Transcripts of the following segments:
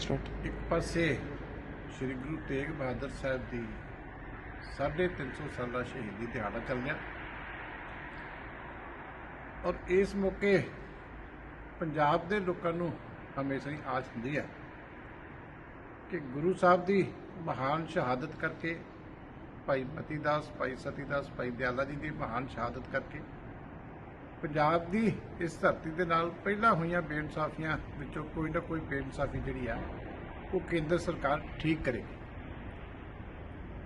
Start ਇੱਕ ਪਾਸੇ ਸ੍ਰੀ ਗੁਰੂ ਤੇਗ ਬਹਾਦਰ ਸਾਹਿਬ ਦੀ 350 ਸਾਲਾ ਸ਼ਹੀਦੀ ਦਿਹਾੜਾ ਚੱਲ ਰਿਹਾ। ਔਰ ਇਸ ਮੌਕੇ ਪੰਜਾਬ ਦੇ ਲੋਕਾਂ ਨੂੰ ਹਮੇਸ਼ਾ ਹੀ ਆਸ ਹੁੰਦੀ ਹੈ ਕਿ ਗੁਰੂ ਸਾਹਿਬ ਦੀ ਮਹਾਨ ਸ਼ਹਾਦਤ ਕਰਕੇ, ਭਾਈ ਮਤੀ ਦਾਸ ਭਾਈ ਸਤੀ ਦਾਸ ਭਾਈ ਦਿਆਲਾ ਜੀ ਦੀ ਮਹਾਨ ਸ਼ਹਾਦਤ ਕਰਕੇ ਪੰਜਾਬ ਦੀ ਇਸ ਧਰਤੀ ਦੇ ਨਾਲ ਪਹਿਲਾਂ ਹੋਈਆਂ ਬੇਇਨਸਾਫੀਆਂ ਵਿੱਚੋਂ ਕੋਈ ਨਾ ਕੋਈ ਬੇਇਨਸਾਫੀ ਜਿਹੜੀ ਆ, ਉਹ ਕੇਂਦਰ ਸਰਕਾਰ ਠੀਕ ਕਰੇਗੀ।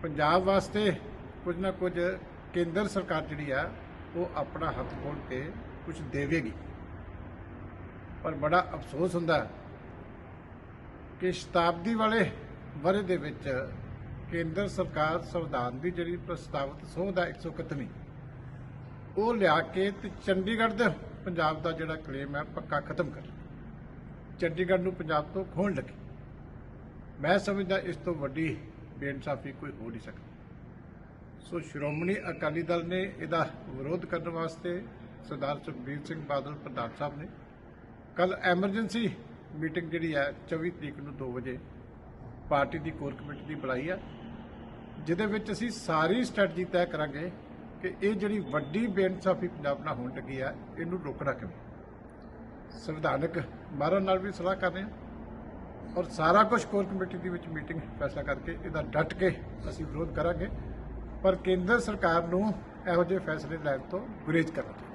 ਪੰਜਾਬ ਵਾਸਤੇ ਕੁਝ ਨਾ ਕੁਝ ਕੇਂਦਰ ਸਰਕਾਰ ਜਿਹੜੀ ਆ, ਉਹ ਆਪਣਾ ਹੱਥ ਖੋਲ ਕੇ ਕੁਝ ਦੇਵੇਗੀ। ਪਰ ਬੜਾ ਅਫਸੋਸ ਹੁੰਦਾ ਕਿ ਸ਼ਤਾਬਦੀ ਵਾਲੇ ਵਰੇ ਦੇ ਵਿੱਚ ਕੇਂਦਰ ਸਰਕਾਰ ਸੰਵਿਧਾਨ ਦੀ ਜਿਹੜੀ ਪ੍ਰਸਤਾਵਿਤ ਸੋਧ ਹੈ 131 ਉਹ ਲਿਆ ਕੇ ਤੇ ਚੰਡੀਗੜ੍ਹ ਦੇ ਪੰਜਾਬ ਦਾ ਜਿਹੜਾ ਕਲੇਮ ਹੈ, ਪੱਕਾ ਖਤਮ ਕਰ ਚੰਡੀਗੜ੍ਹ ਨੂੰ ਪੰਜਾਬ ਤੋਂ ਖੋਣ ਲੱਗੇ। ਮੈਂ ਸਮਝਦਾ ਇਸ ਤੋਂ ਵੱਡੀ ਬੇਇਨਸਾਫੀ ਕੋਈ ਹੋ ਨਹੀਂ ਸਕਦੀ। ਸੋ ਸ਼੍ਰੋਮਣੀ ਅਕਾਲੀ ਦਲ ਨੇ ਇਹਦਾ ਵਿਰੋਧ ਕਰਨ ਵਾਸਤੇ ਸਰਦਾਰ ਸੁਖਬੀਰ ਸਿੰਘ ਬਾਦਲ ਪ੍ਰਧਾਨ ਸਾਹਿਬ ਨੇ ਕੱਲ ਐਮਰਜੈਂਸੀ ਮੀਟਿੰਗ ਜਿਹੜੀ ਹੈ 24 ਤਰੀਕ ਨੂੰ 2 ਵਜੇ ਪਾਰਟੀ ਦੀ ਕੋਰ ਕਮੇਟੀ ਦੀ ਬੁਲਾਈ ਆ ਜਿਹਦੇ ਵਿੱਚ ਅਸੀਂ ਸਾਰੀ ਸਟ੍ਰੈਟਜੀ ਤੈਅ ਕਰਾਂਗੇ ਕਿ ਇਹ ਜਿਹੜੀ ਵੱਡੀ ਬੇਇਨਸਾਫੀ ਪੰਜਾਬ ਨਾਲ ਹੋਣ ਲੱਗੀ ਆ ਇਹਨੂੰ ਰੋਕਣਾ ਕਿਵੇਂ? ਸੰਵਿਧਾਨਕ ਮਾਰਨ ਨਾਲ ਵੀ ਸਲਾਹ ਕਰ ਰਹੇ ਹਾਂ ਔਰ ਸਾਰਾ ਕੁਝ ਕੋਰ ਕਮੇਟੀ ਦੇ ਵਿੱਚ ਮੀਟਿੰਗ ਫੈਸਲਾ ਕਰਕੇ ਇਹਦਾ ਡਟ ਕੇ ਅਸੀਂ ਵਿਰੋਧ ਕਰਾਂਗੇ, ਪਰ ਕੇਂਦਰ ਸਰਕਾਰ ਨੂੰ ਇਹੋ ਜਿਹੇ ਫੈਸਲੇ ਲੈਣ ਤੋਂ ਗੁਰੇਜ਼ ਕਰਨਾ ਚਾਹੀਦਾ।